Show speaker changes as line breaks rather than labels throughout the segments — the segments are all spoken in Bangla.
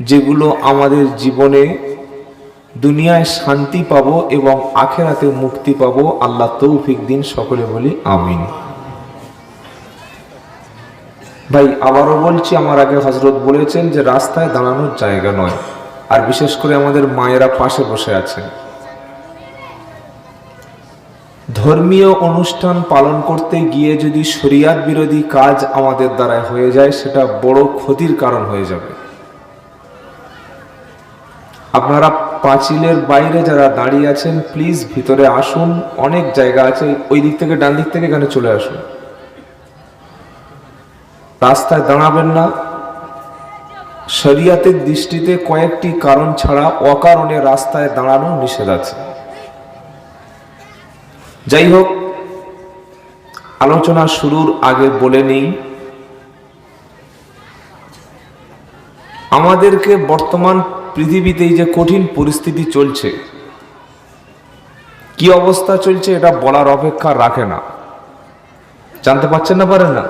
যেগুলো আমাদের জীবনে দুনিয়ায় শান্তি পাব এবং আখেরাতে মুক্তি পাব, আল্লাহ তৌফিক দিন সকলে বলি, আমিন। ভাই, আবারও বলছি, আমার আগে হজরত বলেছেন যে রাস্তায় দাঁড়ানোর জায়গা নয়, আর বিশেষ করে আমাদের মায়েরা পাশে বসে আছেন। ধর্মীয় অনুষ্ঠান পালন করতে গিয়ে যদি শরিয়াত বিরোধী কাজ আমাদের দ্বারা হয়ে যায়, সেটা বড় ক্ষতির কারণ হয়ে যাবে। আপনারা পাঁচিলের বাইরে যারা দাঁড়িয়ে আছেন প্লিজ ভিতরে আসুন। অনেক জায়গা আছে, ওই দিক থেকে, ডান দিক থেকে এখানে চলে আসুন। রাস্তায় দাঁড়াবেন না। শরিয়াতের দৃষ্টিতে কয়েকটি কারণ ছাড়া অকারণে রাস্তায় দাঁড়ানো নিষেধ আছে। যাই হোক, আলোচনা শুরুর আগে বলে নেই। আমাদেরকে বর্তমান পৃথিবীতে এই যে কঠিন পরিস্থিতি চলছে, কি অবস্থা চলছে এটা বলার অপেক্ষা রাখে না। জানতে পারছেন না পারেন না?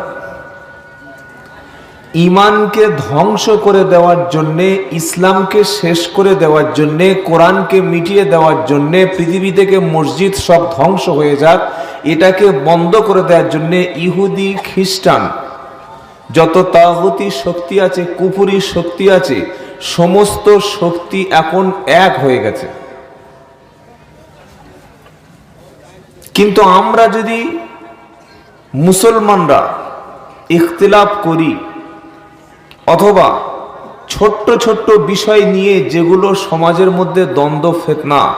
ইমানকে ধ্বংস করে দেওয়ার জন্যে, ইসলামকে শেষ করে দেওয়ার জন্যে, কোরআনকে মিটিয়ে দেওয়ার জন্যে, পৃথিবী থেকে মসজিদ সব ধ্বংস হয়ে যাক, এটাকে বন্ধ করে দেওয়ার জন্যে ইহুদি, খ্রিস্টান, যত তাগতি শক্তি আছে কুপুরি শক্তি আছে সমস্ত শক্তি এখন এক হয়ে গেছে। কিন্তু আমরা যদি মুসলমানরা ইখতিলাফ করি, অথবা ছোট্ট ছোট্ট বিষয় নিয়ে যেগুলো সমাজের মধ্যে দ্বন্দ্ব, ফেতনা,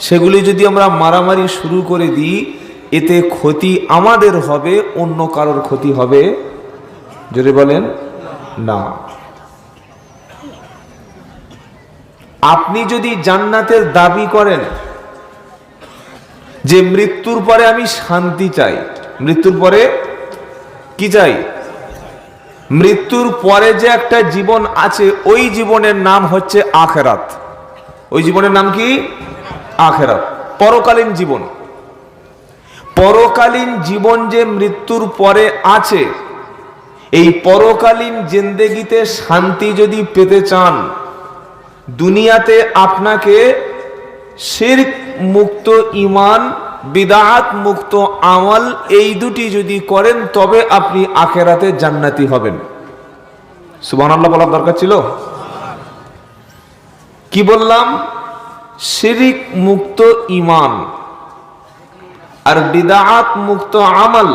সেগুলি যদি আমরা মারামারি শুরু করে দিই, এতে ক্ষতি আমাদের হবে, অন্য কারোর ক্ষতি হবে? যদি বলেন, না। আপনি যদি জান্নাতের দাবি করেন যে মৃত্যুর পরে আমি শান্তি চাই, মৃত্যুর পরে কি চাই? মৃত্যুর পরে যে একটা জীবন আছে, ওই জীবনের নাম হচ্ছে আখেরাত। ওই জীবনের নাম কি? আখেরাত। পরকালীন জীবন। পরকালীন জীবন যে মৃত্যুর পরে আছে, এই পরকালীন জিন্দেগিতে শান্তি যদি পেতে চান দুনিয়াতে আপনাকে শিরক মুক্ত ইমান বিদাত মুক্ত আমল এই দুটি যদি করেন, তবে আপনি আখেরাতে জান্নাতি হবেন। সুবাহ বলার দরকার ছিল? কি বললাম? শিরিক মুক্ত ইমান আর বিদাত মুক্ত আমল,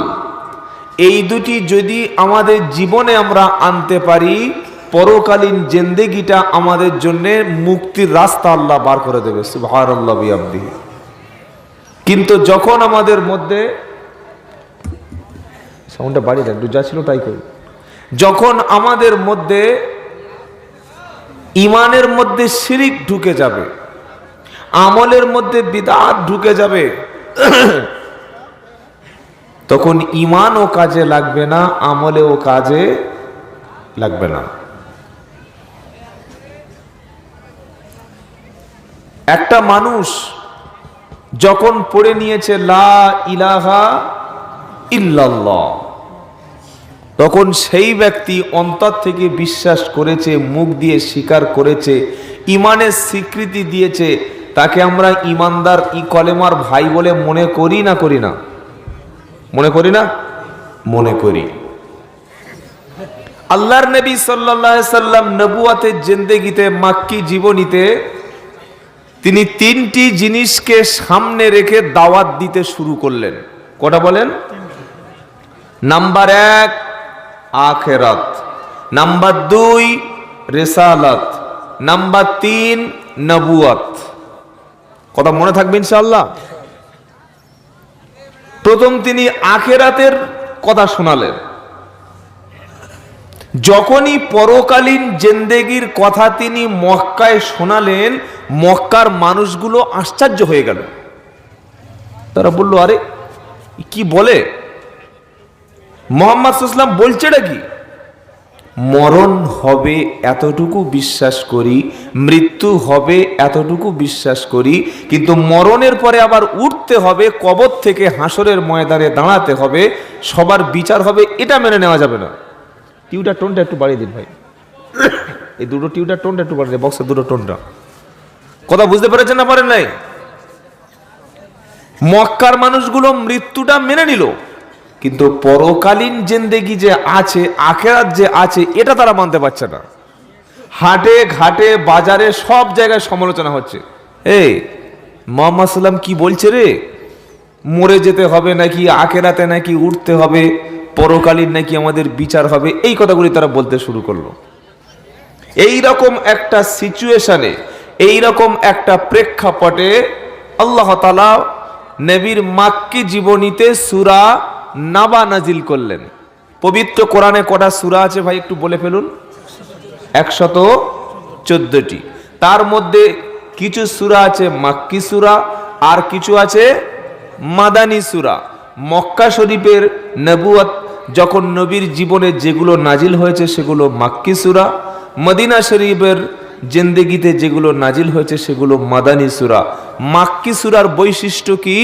এই দুটি যদি আমাদের জীবনে আমরা আনতে পারি পরকালীন জেন্দেগিটা আমাদের জন্য মুক্তির রাস্তা আল্লাহ বার করে দেবে সুভার আল্লাহ বিয়াব্দিহি কিন্তু যখন আমাদের মধ্যে সাউন্ডটা বাড়িয়ে দেন যা ছিল তাই করি। যখন আমাদের মধ্যে ইমানের মধ্যে শিরিক ঢুকে যাবে আমলের মধ্যে বিদাত ঢুকে যাবে তখন ইমানও কাজে লাগবে না আমলেও কাজে লাগবে না। একটা মানুষ যখন পড়ে নিয়েছে, লা ইলাহা ইল্লাল্লাহ, তখন সেই ব্যক্তি অন্তর থেকে বিশ্বাস করেছে, মুখ দিয়ে স্বীকার করেছে, ইমানের স্বীকৃতি দিয়েছে। তাকে আমরা ইমানদার, ই কলেমার ভাই বলে মনে করি না করি না? মনে করি না? মনে করি। আল্লাহর নবী সাল্লাহ সাল্লাম নবুয়াতের জেন্দেগিতে, মাক্কি জীবনীতে তিনি তিনটি জিনিসকে সামনে রেখে দাওয়াত দিতে শুরু করলেন। কটা বলেন? নাম্বার এক, আখেরাত। নাম্বার দুই, রেসালাত। নাম্বার তিন, নবুয়াত। কথা মনে থাকবে ইনশাল্লাহ প্রথম তিনি আখেরাতের কথা শোনালেন। যখনই পরকালীন জেন্দেগির কথা তিনি মক্কায় শোনালেন, মক্কার মানুষগুলো আশ্চর্য হয়ে গেল। তারা বলল, আরে, কি বলে? মোহাম্মদ ইসলাম বলছেটা কি মরণ হবে এতটুকু বিশ্বাস করি, মৃত্যু হবে এতটুকু বিশ্বাস করি, কিন্তু মরণের পরে আবার উঠতে হবে, কবর থেকে হাসরের ময়দানে দাঁড়াতে হবে, সবার বিচার হবে, এটা মেনে নেওয়া যাবে না। টিউটার টোনটা একটু বাড়িয়ে দিন ভাই। এই দুটো টিউটার টোনটা একটু বাড়ান বক্সের দুটো টোনটা। কথা বুঝতে পেরেছেন না পারেন নাই? মক্কার মানুষগুলো মৃত্যুটা মেনে নিল, কিন্তু পরকালীন জেন্দেগি যে আছে, আখেরাত যে আছে, এটা তারা মানতে পারছে না। হাটে ঘাটে, বাজারে সব জায়গায় সমালোচনা হচ্ছে। এই, মোহাম্মদ সাল্লাম কি বলছে রে? মরে যেতে হবে নাকি, আখেরাতে নাকি উঠতে হবে? পরকালীন নাকি আমাদের বিচার হবে? এই কথাগুলি তারা বলতে শুরু করল। এই রকম একটা সিচুয়েশনে এই রকম একটা প্রেক্ষাপটে আল্লাহ তালা নবীর মাক্কি জীবনীতে সুরা নাবা নাজিল করলেন। পবিত্র কোরআনে কটা সুরা আছে ভাই একটু বলে ফেলুন? একশত চোদ্দটি। তার মধ্যে কিছু সুরা আছে মাক্কি সুরা, আর কিছু আছে মাদানী সুরা। মক্কা শরীফের নবুয়াত যখন নবীর জীবনে যেগুলো নাজিল হয়েছে সেগুলো মাক্কি সুরা, মদিনা শরীফের জেন্দেগিতে যেগুলো নাজিল হয়েছে সেগুলো মাদানী সুরা। মাক্কি সুরার বৈশিষ্ট্য কি?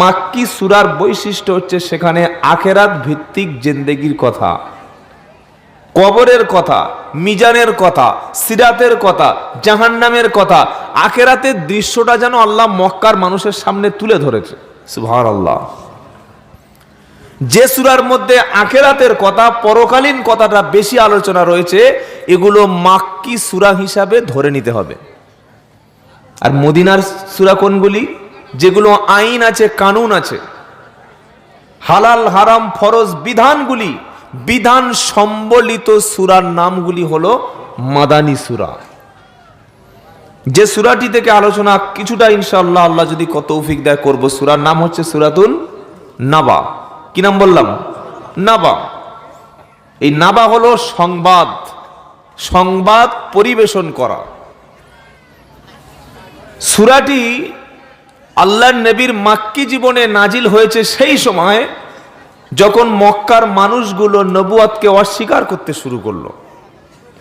মাক্কি সুরার বৈশিষ্ট্য হচ্ছে সেখানে আখেরাত ভিত্তিক জেন্দেগির কথা, কবরের কথা, মিজানের কথা, সিরাতের কথা, জাহান্নামের কথা। আখেরাতের দৃশ্যটা যেন আল্লাহ মক্কার মানুষের সামনে তুলে ধরেছে। সুভার আল্লাহ যে সুরার মধ্যে আখেরাতের কথা, পরকালীন কথাটা বেশি আলোচনা রয়েছে, এগুলো মাক্কি সুরা হিসাবে ধরে নিতে হবে। আর মদিনার সুরা কোনগুলি? যেগুলো আইন আছে, কানুন আছে। হালাল, হারাম, ফরজ বিধানগুলি, বিধান সম্বলিত সুরার নামগুলি হলো মাদানী সুরা। যে সুরাটি থেকে আলোচনা কিছুটা ইনশাল্লাহ আল্লাহ যদি কত তৌফিক দেয় করব, সুরার নাম হচ্ছে সুরাতুন নাবা। কি নাম বললাম? নাবা। এই নাবা হলো সংবাদ। সংবাদ পরিবেশন করা। সুরাটি আল্লাহ নবীর মাক্কি জীবনে নাজিল হয়েছে সেই সময় যখন মক্কার মানুষগুলো নবুয়াতকে অস্বীকার করতে শুরু করল।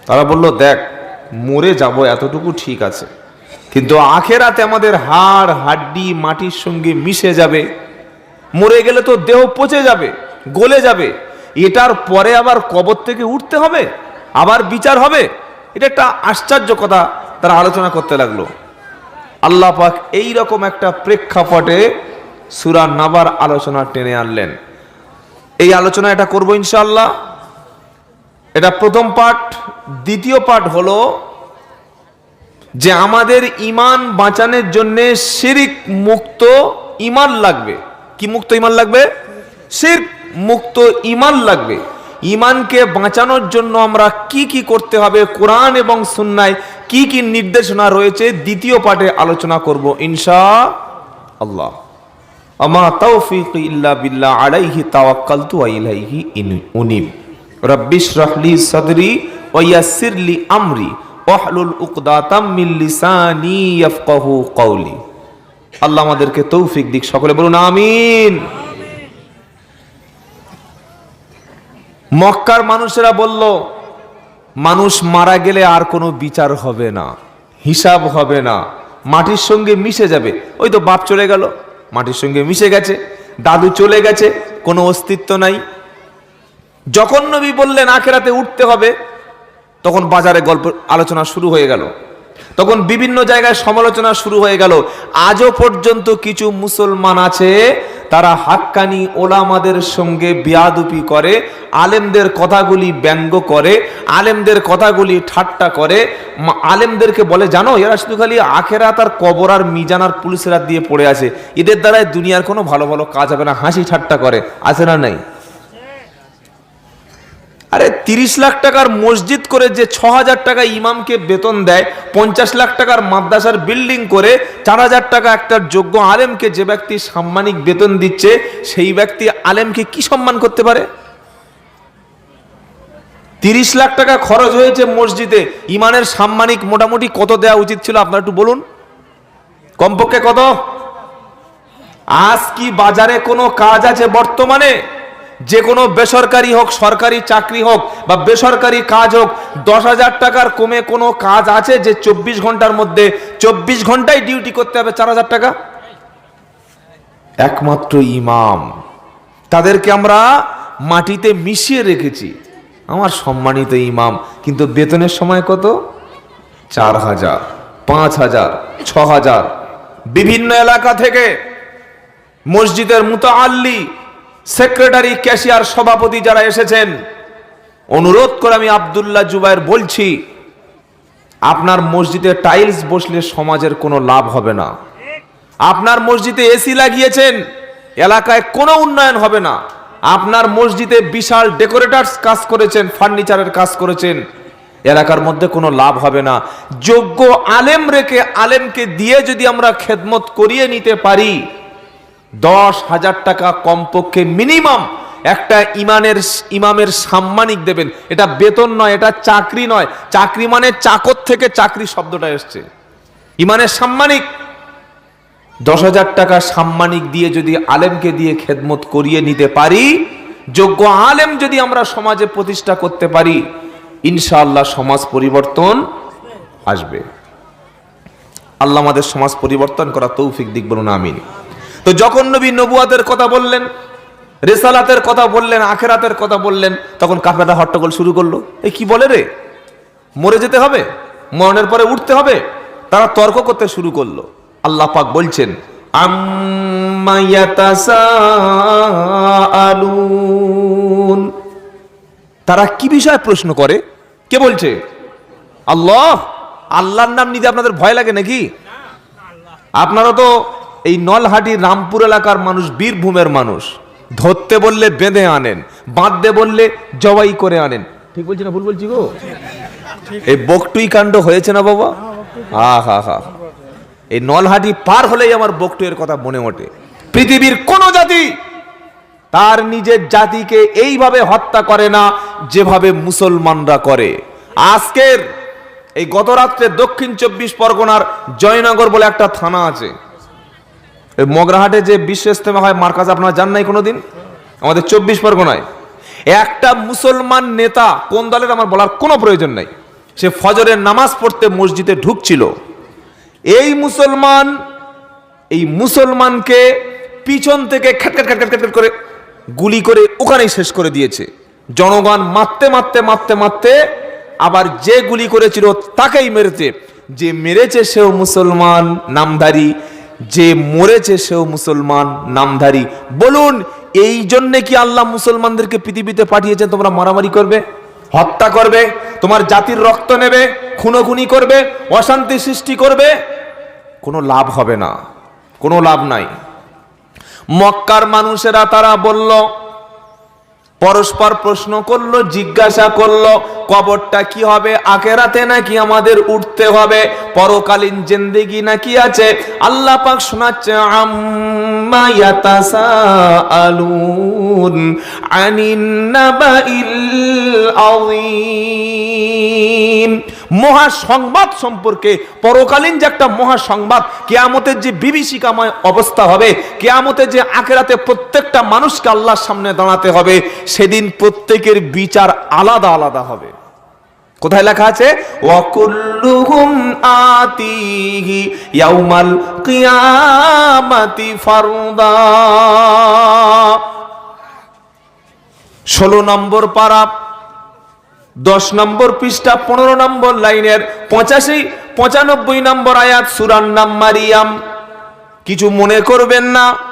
তারা বলল, দেখ, মরে যাব এতটুকু ঠিক আছে। কিন্তু আখেরাতে আমাদের হাড়, হাড্ডি, মাটির সঙ্গে মিশে যাবে। মরে গেলে তো দেহ পচে যাবে, গলে যাবে। এটার পরে আবার কবর থেকে উঠতে হবে, আবার বিচার হবে। এটা একটা আশ্চর্য কথা তারা আলোচনা করতে লাগল। আল্লাহ পাক এই রকম একটা প্রেক্ষাপটে সুরা নাবার আলোচনা টেনে আনলেন। এই আলোচনা এটা করব ইনশাল্লাহ এটা প্রথম পাঠ। দ্বিতীয় পাঠ হলো যে আমাদের ইমান বাঁচানোর জন্য শিরিক মুক্ত ইমান লাগবে। কি মুক্ত ইমান লাগবে? শির মুক্ত ইমান লাগবে। ইমানকে বাঁচানোর জন্য আমরা কি কি করতে হবে? কোরআন এবং সুন্নায় কি কি নির্দেশনা রয়েছে? দ্বিতীয় পাঠে আলোচনা করব ইনশা আল্লাহ আমা তৌফিক ইল্লা বিল্লাহ আলাইহি তাওয়াক্কালতু ওয়া ইলাইহি উনিব। রব্বিশ রাহলি সাদরি ওয়া ইয়াসসিরলি আমরি। ওয়াহলুল উকদাতাম মিন লিসানি ইয়াফকাহু কওলি। আল্লাহ আমাদেরকে তৌফিক দিক, সকলে বলুন আমিন। মক্কার মানুষেরা বলল, মানুষ মারা গেলে আর কোনো বিচার হবে না, হিসাব হবে না, মাটির সঙ্গে মিশে যাবে। ওই তো বাপ চলে গেল, মাটির সঙ্গে মিশে গেছে, দাদু চলে গেছে, কোনো অস্তিত্ব নাই। যখন নবী বললেন, আখেরাতে উঠতে হবে, তখন বাজারে গল্প, আলোচনা শুরু হয়ে গেল। তখন বিভিন্ন জায়গায় সমালোচনা শুরু হয়ে গেল। আজও পর্যন্ত কিছু মুসলমান আছে, তারা হাক্কানি ওলামাদের সঙ্গে বিয়াদুপি করে, আলেমদের কথাগুলি ব্যঙ্গ করে, আলেমদের কথাগুলি ঠাট্টা করে। আলেমদেরকে বলে, জানো, এরা শুধু খালি আখেরা তার কবর আর মিজান আর পুলিশেরা দিয়ে পড়ে আছে। এদের দ্বারাই দুনিয়ার কোনো ভালো ভালো কাজ হবে না। হাসি ঠাট্টা করে। আছে না নাই? আরে তিরিশ লাখ টাকার মসজিদ করে যে ছ হাজার টাকা ইমামকে বেতন দেয়, পঞ্চাশ লাখ টাকার মাদ্রাসার বিল্ডিং করে চার হাজার টাকা একটা যোগ্য আলেমকে যে ব্যক্তি সাম্মানিক বেতন দিচ্ছে, সেই ব্যক্তি আলেমকে কি সম্মান করতে পারে? তিরিশ লাখ টাকা খরচ হয়েছে মসজিদে, ইমানের সাম্মানিক মোটামুটি কত দেওয়া উচিত ছিল আপনার একটু বলুন? কমপক্ষে কত? আজ কি বাজারে কোনো কাজ আছে বর্তমানে? যে কোনো বেসরকারি হোক, সরকারি চাকরি হোক বা বেসরকারি কাজ হোক, দশ হাজার টাকার কমে কোনো কাজ আছে যে চব্বিশ ঘণ্টার মধ্যে চব্বিশ ঘন্টায় ডিউটি করতে হবে চার হাজার টাকা? একমাত্র ইমাম। তাদেরকে আমরা মাটিতে মিশিয়ে রেখেছি। আমার সম্মানিত ইমাম, কিন্তু বেতনের সময় কত? চার হাজার, পাঁচ হাজার, ছ হাজার। বিভিন্ন এলাকা থেকে মসজিদের মুতাআল্লি সেক্রেটারি, ক্যাশিয়ার সভাপতি যারা এসেছেন, অনুরোধ করে আমি আব্দুল্লাহ জুবাইর বলছি, আপনার মসজিদে টাইলস বসলে সমাজের কোনো লাভ হবে না। আপনার মসজিদে এসি লাগিয়েছেন, এলাকায় কোনো উন্নয়ন হবে না। আপনার মসজিদে বিশাল ডেকোরেটার্স কাজ করেছেন, ফার্নিচারের কাজ করেছেন, এলাকার মধ্যে কোনো লাভ হবে না। যোগ্য আলেম রেখে আলেমকে দিয়ে যদি আমরা খেদমত করিয়ে নিতে পারি দশ হাজার টাকা কমপক্ষে মিনিমাম একটা ইমানের ইমামের সাম্মানিক দেবেন। এটা বেতন নয়, এটা চাকরি নয়। চাকরি মানে চাকর থেকে চাকরি শব্দটা এসছে। ইমানের সাম্মানিক। দশ হাজার টাকা সাম্মানিক দিয়ে যদি আলেমকে দিয়ে খেদমত করিয়ে নিতে পারি, যোগ্য আলেম যদি আমরা সমাজে প্রতিষ্ঠা করতে পারি, ইনশাআল্লাহ সমাজ পরিবর্তন আসবে। আল্লাহ আমাদের সমাজ পরিবর্তন করা তৌফিক দিক বলুন, আমিন। তো যখন নবী নবুয়াদের কথা বললেন, রেসালাতের কথা বললেন, আখেরাতের কথা বললেন, তখন কাফেরা হট্টগোল শুরু করল। এই কি বলে রে? মরে যেতে হবে? মরণের পরে উঠতে হবে? তারা তর্ক করতে শুরু করল। আল্লাহ পাক বলছেন তারা কি বিষয়ে প্রশ্ন করে? কে বলছে? আল্লাহ? আল্লাহর নাম নিতে আপনাদের ভয় লাগে নাকি? আপনারা তো এই নলহাটি রামপুর এলাকার মানুষ বীরভূমের মানুষ। ধরতে বললে বেঁধে আনেন বাঁধতে বললে জবাই করে আনেন। ঠিক বলছি না ভুল বলছি গো? এই বকটুই কাণ্ড হয়েছে না বাবা? হা হা হা। এই নলহাটি পার হলেই আমার বকটুয়ের কথা মনে ওঠে। পৃথিবীর কোন জাতি তার নিজের জাতিকে এইভাবে হত্যা করে না যেভাবে মুসলমানরা করে। আজকের এই গত রাত্রে দক্ষিণ চব্বিশ পরগনার জয়নগর বলে একটা থানা আছে। মগরাহাটে যে বিশ্ব ইস্তেমা হয় মার্কাজ আপনারা জান নাই কোনোদিন? আমাদের চব্বিশ পরগনায়। একটা মুসলমান নেতা কোন দলের আমার বলার কোনো প্রয়োজন নাই। সে ফজরের নামাজ পড়তে মসজিদে ঢুকছিল। এই মুসলমান, এই মুসলমানকে পিছন থেকে খ্যাটখ্যাট খ্যাটখ্যাট খ্যাটখ্যাট করে গুলি করে ওখানেই শেষ করে দিয়েছে। জনগণ মারতে মারতে মারতে মারতে আবার যে গুলি করেছিল তাকেই মেরেছে। যে মেরেছে সেও মুসলমান, নামধারী। যে মরেছে সেও মুসলমান নামধারী। বলুন, এই জন্যে কি আল্লাহ মুসলমানদেরকে পৃথিবীতে পাঠিয়েছেন? তোমরা মারামারি করবে, হত্যা করবে, তোমার জাতির রক্ত নেবে, খুনোখুনি করবে, অশান্তি সৃষ্টি করবে। কোনো লাভ হবে না। কোনো লাভ নাই। মক্কার মানুষেরা তারা বলল পরস্পর প্রশ্ন করল, জিজ্ঞাসা করল, কবরটা কি হবে, আখেরাতে নাকি আমাদের উঠতে হবে, পরকালীন জিন্দেগি নাকি আছে? আল্লাহ পাক শোনাচ্ছে আম্মা ইয়াতাসাআলুন আনিন নাবাইল আযীম। মহা সংবাদ সম্পর্কে পরকালীন যে একটা মহা সংবাদ কেয়ামতের যে বিভীষিকাময় অবস্থা হবে, কেয়ামতের যে আখেরাতে প্রত্যেকটা মানুষকে আল্লাহর সামনে দাঁড়াতে হবে, সেদিন প্রত্যেকের বিচার আলাদা আলাদা হবে। কোথায় লেখা আছে? ওয়াকুল্লুহুম আতিহি ইয়াউমাল কিয়ামাতি ফারদা। ষোলো নম্বর পারা দশ নম্বর পৃষ্ঠা, পনেরো নম্বর লাইনের পঁচাশি, পঁচানব্বই নম্বর আয়াত, সুরান নাম মারিয়াম। কিছু মনে করবেন না।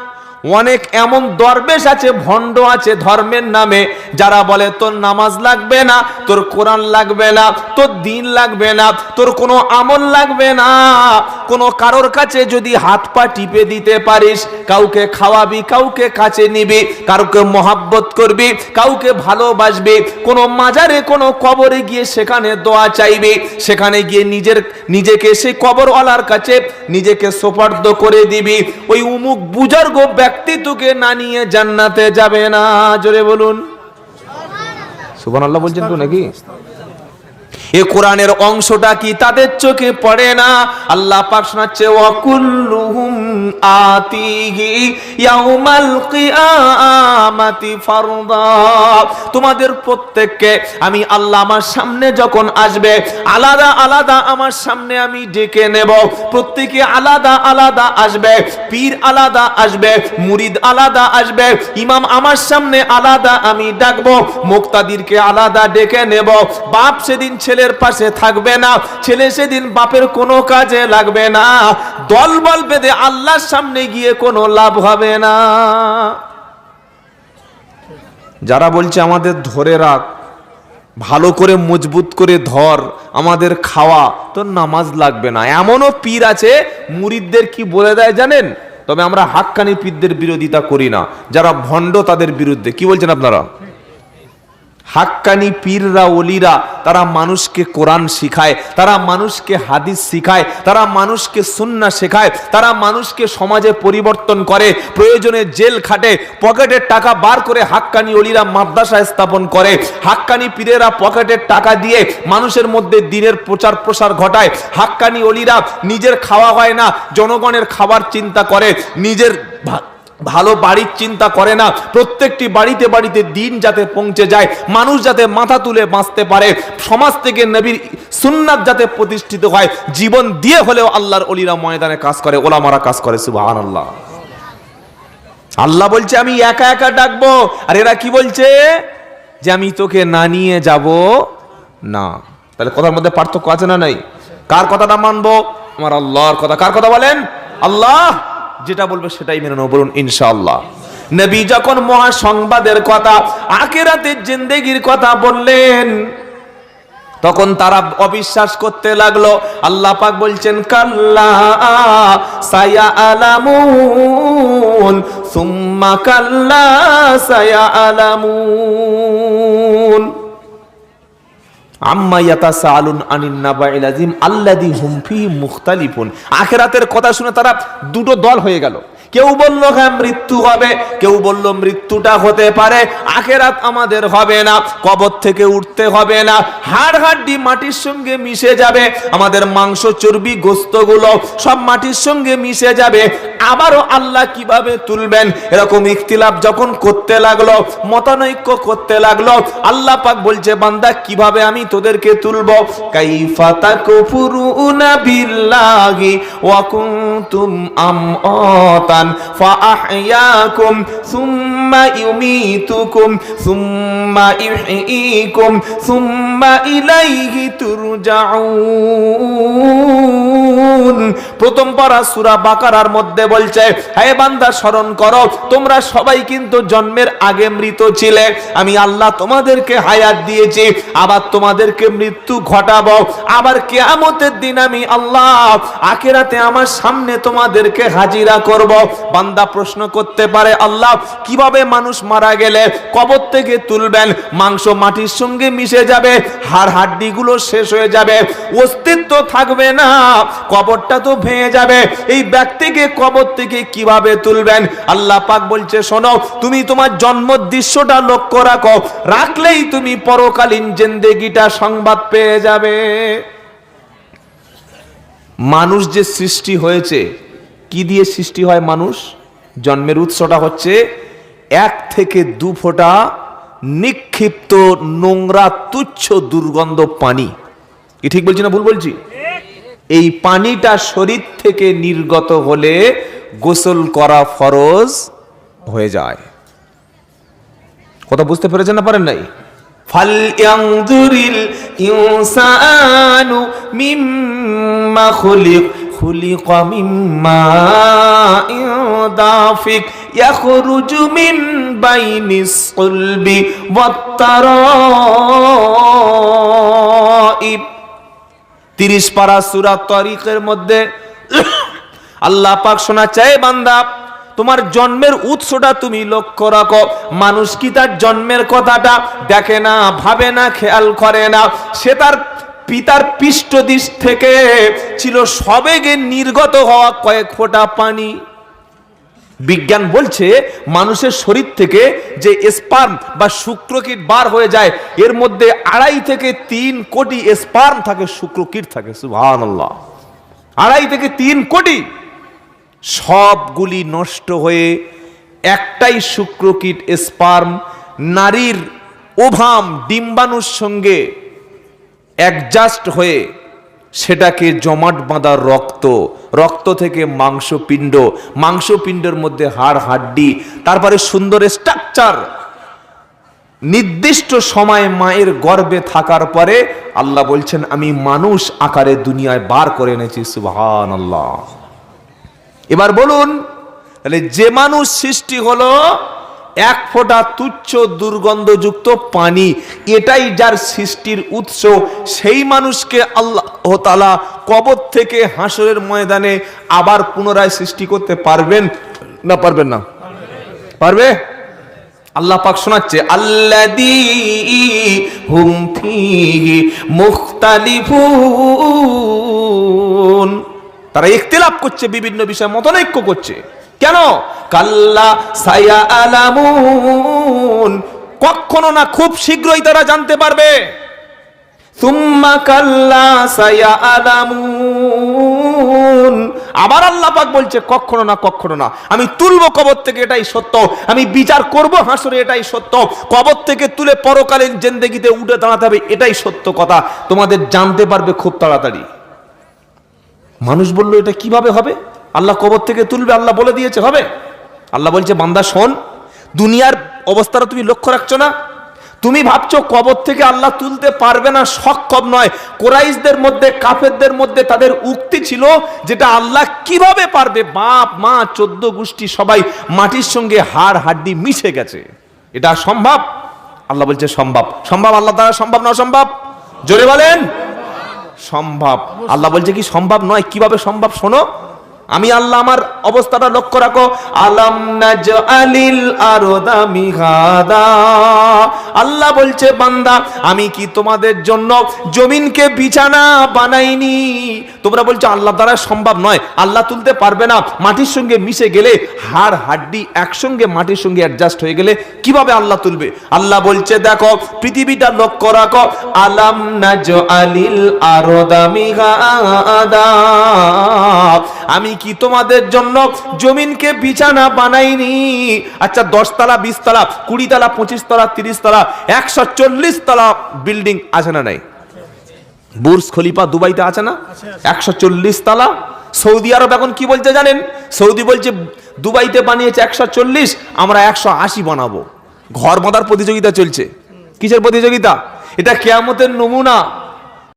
অনেক এমন দরবেশ আছে, ভণ্ড আছে ধর্মের নামে, যারা বলে, তোর নামাজ লাগবে না, তোর কোরআন লাগবে না, তোর দিন লাগবে না, তোর কোনো আমল লাগবে না। কোনো কারোর কাছে যদি হাত পা টিপে দিতে পারিস, কাউকে খাওয়াবি, কাউকে কাছে নিবি, কাউকে মহাব্বত করবি, কাউকে ভালোবাসবি, কোনো মাজারে, কোনো কবরে গিয়ে সেখানে দোয়া চাইবি, সেখানে গিয়ে নিজের, নিজেকে সেই কবরওয়ালার কাছে নিজেকে সোপার্দ করে দিবি। ওই উমুক বুজর্গ ব্যক্তি তোকে না নিয়ে জান্নাতে যাবে না। জোরে বলুন। সুবান আল্লাহ বলছেন তো নাকি? এ কোরআনের অংশটা কি তাদের চোখে পড়ে না? আল্লাহ পাক শোনাচ্ছে ওয়াকুল্লুহুম আতিহি ইয়াউমাল কিয়ামাতি ফারদা। তোমাদের প্রত্যেককে আমি আল্লাহ আমার সামনে যখন আসবে, আলাদা আলাদা আমার সামনে আমি ডেকে নেব। প্রত্যেকে আলাদা আলাদা আসবে, পীর আলাদা আসবে, মুরিদ আলাদা আসবে, ইমাম আমার সামনে আলাদা আমি ডাকবো, মুক্তাদিরকে আলাদা ডেকে নেব। বাপ সেদিন ছেলের পাশে থাকবে না। ছেলে সেদিন বাপের কোনো কাজে লাগবে না। দল বল বেঁধে আল্লাহর সামনে গিয়ে কোনো লাভ হবে না। যারা বলছে আমাদের ধরে রাখ, ভালো করে মজবুত করে ধর, আমাদের খাওয়া, তো নামাজ লাগবে না। এমনও পীর আছে, মুরিদদের কি বলে দেয় জানেন? তবে আমরা হাক্কানি পীরদের বিরোধিতা করি না। যারা ভণ্ড তাদের বিরুদ্ধে। কি বলছেন আপনারা? হাক্কানি পীররা, ওলিরা, তারা মানুষকে কোরআন শিখায়, তারা মানুষকে হাদিস শিখায়, তারা মানুষকে সুন্না শেখায়, তারা মানুষকে সমাজে পরিবর্তন করে, প্রয়োজনে জেল খাটে, পকেটের টাকা বার করে হাক্কানি ওলিরা মাদ্রাসা স্থাপন করে। হাক্কানি পীরেরা পকেটের টাকা দিয়ে মানুষের মধ্যে দিনের প্রচার প্রসার ঘটায়। হাক্কানি ওলিরা নিজের খাওয়া হয় না, জনগণের খাবার চিন্তা করে, নিজের ভালো বাড়ির চিন্তা করে না। প্রত্যেকটি বাড়িতে বাড়িতে দিন যাতে পৌঁছে যায়, মানুষ যাতে মাথা তুলে বাঁচতে পারে, সমাজ থেকে নবীর সুন্নাত যাতে প্রতিষ্ঠিত হয়, জীবন দিয়ে হলেও আল্লাহর অলিরা ময়দানে কাজ করে, ওলামারা কাজ করে সুবাহান আল্লাহ আল্লাহ বলছে, আমি একা একা ডাকবো। আর এরা কি বলছে? যে আমি তোকে না নিয়ে যাব না। তাহলে কথার মধ্যে পার্থক্য আছে না নাই? কার কথাটা মানবো? আমার আল্লাহর কথা। কার কথা বলেন? আল্লাহ! যেটা বলবে সেটাই মেনে নেব বলুন, ইনশাআল্লাহ। নবী যখন মহা সংবাদের কথা, আখেরাতের জিন্দেগির কথা বললেন, তখন তারা অবিশ্বাস করতে লাগল। আল্লাহ পাক বলছেন, কাল্লা সায়া আলামুন সুম্মা কাল্লা সায়া আলামুন আম্মা ইয়াতাসাআলুন আনিন নাবাইল আযীম আল্লাযী হুম ফীহি মুখতালিফুন। আখিরাতের কথা শুনে তারা দুটো দল হয়ে গেল। কেউ বলল হ্যাঁ মৃত্যু হবে। কেউ বলল, মৃত্যুটা হতে পারে, আখেরাত আমাদের হবে না, কবর থেকে উঠতে হবে না, হাড় হাড্ডি মাটির সঙ্গে মিশে যাবে, আমাদের মাংস, চর্বি গোস্তগুলো সব মাটির সঙ্গে মিশে যাবে। আবারও আল্লাহ কীভাবে তুলবেন? এরকম ইখতিলাফ যখন করতে লাগল, মতানৈক্য করতে লাগল, আল্লাহ পাক বলছে, বান্দা, কীভাবে আমি তোদেরকে তুলবো? কাইফা তাকফুরুনা বিল্লাহি ওয়া কুনতুম আমআতান ফাআহইয়াকুম সুম্মা ইউমীতুকুম, সুম্মা ইউহয়ীকুম সুম্মা ইলাইহি তুরজাউন। প্রথম পারা সূরা বাকারার মধ্যে বলছে, হে বান্দা, স্মরণ করো, তোমরা সবাই কিন্তু জন্মের আগে মৃত ছিলে। আমি আল্লাহ তোমাদেরকে হায়াত দিয়েছি, আবার তোমাদেরকে মৃত্যু ঘটাবো। আবার কেয়ামতের দিন আমি আল্লাহ আখেরাতে আমার সামনে তোমাদেরকে হাজিরা করব। বান্দা প্রশ্ন করতে পারে, আল্লাহ, কীভাবে মানুষ মারা গেলে কবর থেকে তুলবেন? মাংস মাটির সঙ্গে মিশে যাবে, হাড় হাড্ডিগুলো শেষ হয়ে যাবে, অস্তিত্ব থাকবে না, কবরটা তো ভেঙে যাবে। এই ব্যক্তিকে কবর থেকে কীভাবে তুলবেন? আল্লাহ পাক বলছে, শোনো, তুমি তোমার জন্ম দৃশ্যটা লক্ষ্য রাখো, রাখলেই তুমি পরকালীন জিন্দেগিটা সংবাদ পেয়ে যাবে। মানুষ যে সৃষ্টি হয়েছে দিয়ে সৃষ্টি হয় মানুষ? জন্মের উৎসটা হচ্ছে এক থেকে দু ফোঁটা নিক্ষিপ্ত নোংরা তুচ্ছ দুর্গন্ধ পানি। কি ঠিক বলছি না ভুল বলছি? এই পানিটা শরীর থেকে নির্গত হলে গোসল করা ফরজ হয়ে যায়। কথা বুঝতে পেরেছেন না পারেন নাই? ফাল ইয়ানজুরিল ইনসানু মিম্মা খুলিক খুলিক মিম্মা দাফিক ইয়াখরুজু মিন বাইনিস সুলবি ওয়াত্তারাইব তিরিশ পারা সুরা তরিকের মধ্যে আল্লাহ পাক শোনা চায় বান্দা, তোমার জন্মের উৎসটা তুমি লক্ষ্য রাখো। মানুষ কি তার জন্মের কথাটা দেখে না, ভাবে না, খেয়াল করে না? সে তার পিতার পৃষ্ঠদিশ থেকে ছিল সবেগে নির্গত হওয়া কয়েক ফোঁটা পানি। বিজ্ঞান বলছে মানুষের শরীর থেকে যে স্পার্ম বা শুক্রকীট বার হয়ে যায়, এর মধ্যে আড়াই থেকে তিন কোটি স্পার্ম থাকে, শুক্রকীট থাকে আড়াই থেকে তিন কোটি। সবগুলি নষ্ট হয়ে একটাই শুক্রকীট স্পার্ম, নারীর ওভাম ডিম্বাণুর সঙ্গে অ্যাডজাস্ট হয়ে সেটাকে জমাট বাঁধা রক্ত রক্ত থেকে মাংসপিণ্ড, মাংসপিণ্ডের মধ্যে হাড়, হাড্ডি, তারপরে সুন্দর স্ট্রাকচার নির্দিষ্ট সময় মায়ের গর্ভে থাকার পরে আল্লাহ বলছেন, আমি মানুষ আকারে দুনিয়ায় বার করে এনেছি সুবহান আল্লাহ এবার বলুন, তাহলে যে মানুষ সৃষ্টি হলো এক ফোঁটা তুচ্ছ দুর্গন্ধযুক্ত পানি, এটাই যার সৃষ্টির উৎস। সেই মানুষকে আল্লাহ তালা কবর থেকে হাসরের ময়দানে আবার পুনরায় সৃষ্টি করতে পারবেন? না পারবেন না। পারবে? আল্লাহ পাক শোনাচ্ছে আল্লাদি হুম মুখতালিফুন। তারা ইখতিলাফ করছে, বিভিন্ন বিষয়ে মতনৈক্য করছে। কেন? কাল্লা সায়া আলামুন কখনো না খুব শীঘ্রই তারা জানতে পারবে। সুম্মা কাল্লা সায়া আলামুন আবার আল্লাহ পাক বলছে, কখনো না কখনো না। আমি তুলবো কবর থেকে, এটাই সত্য। আমি বিচার করব হাসরে, এটাই সত্য। কবর থেকে তুলে পরকালীন জেন্দেগিতে উঠে দাঁড়াতে হবে, এটাই সত্য কথা। তোমাদের জানতে পারবে খুব তাড়াতাড়ি। মানুষ বলল, এটা কীভাবে হবে? আল্লাহ কবর থেকে তুলবে, আল্লাহ বলে দিয়েছে, হবে? আল্লাহ বলছে, বান্দা, শোন, দুনিয়ার অবস্থাটা তুমি লক্ষ্য রাখছো না? তুমি ভাবছ কবর থেকে আল্লাহ তুলতে পারবে না সক্ষম নয়। কোরাইশদের মধ্যে, কাফেরদের মধ্যে তাদের উক্তি ছিল যেটা আল্লাহ কীভাবে পারবে? বাপ, মা, চোদ্দ গোষ্ঠী সবাই মাটির সঙ্গে হাড় হাড্ডি মিশে গেছে। এটা সম্ভব? আল্লাহ বলছে, সম্ভব। সম্ভব আল্লাহ দ্বারা সম্ভব না অসম্ভব? জোরে বলেন। সম্ভব। আল্লাহ বলছে কি, সম্ভব নয়? কীভাবে সম্ভব? শোনো। আমি আল্লাহ আমার অবস্থাটা লক্ষ্য রাখো। আলাম আলিল আল্লাহ বলছে, বান্দা, আমি কি তোমাদের জন্য জমিনকে বিছানা বানাইনি? তোমরা বলছো, আল্লাহ দ্বারা সম্ভব নয়। আল্লাহ তুলতে পারবে না। মাটির সঙ্গে মিশে গেলে হাড়, হাড্ডি একসঙ্গে মাটির সঙ্গে অ্যাডজাস্ট হয়ে গেলে কীভাবে আল্লাহ তুলবে? আল্লাহ বলছে, দেখো, পৃথিবীটা লক্ষ্য রাখো। আলাম নাজআলিল আরদা মিহাদা। আমি কি তোমাদের জন্য জমিনকে বিছানা বানাইনি? আচ্ছা দশ তলা বিশ তলা তিরিশ তলা একশো চল্লিশ তলা বিল্ডিং আছে না নাই? বুর্জ খলিফা দুবাইতে আছে না? একশো চল্লিশ তলা সৌদি আরব এখন কি বলছে জানেন? সৌদি বলছে, দুবাইতে বানিয়েছে একশো চল্লিশ, আমরা একশো আশি বানাবো। ঘর বাঁধার প্রতিযোগিতা চলছে। কিসের প্রতিযোগিতা? এটা কেয়ামতের নমুনা।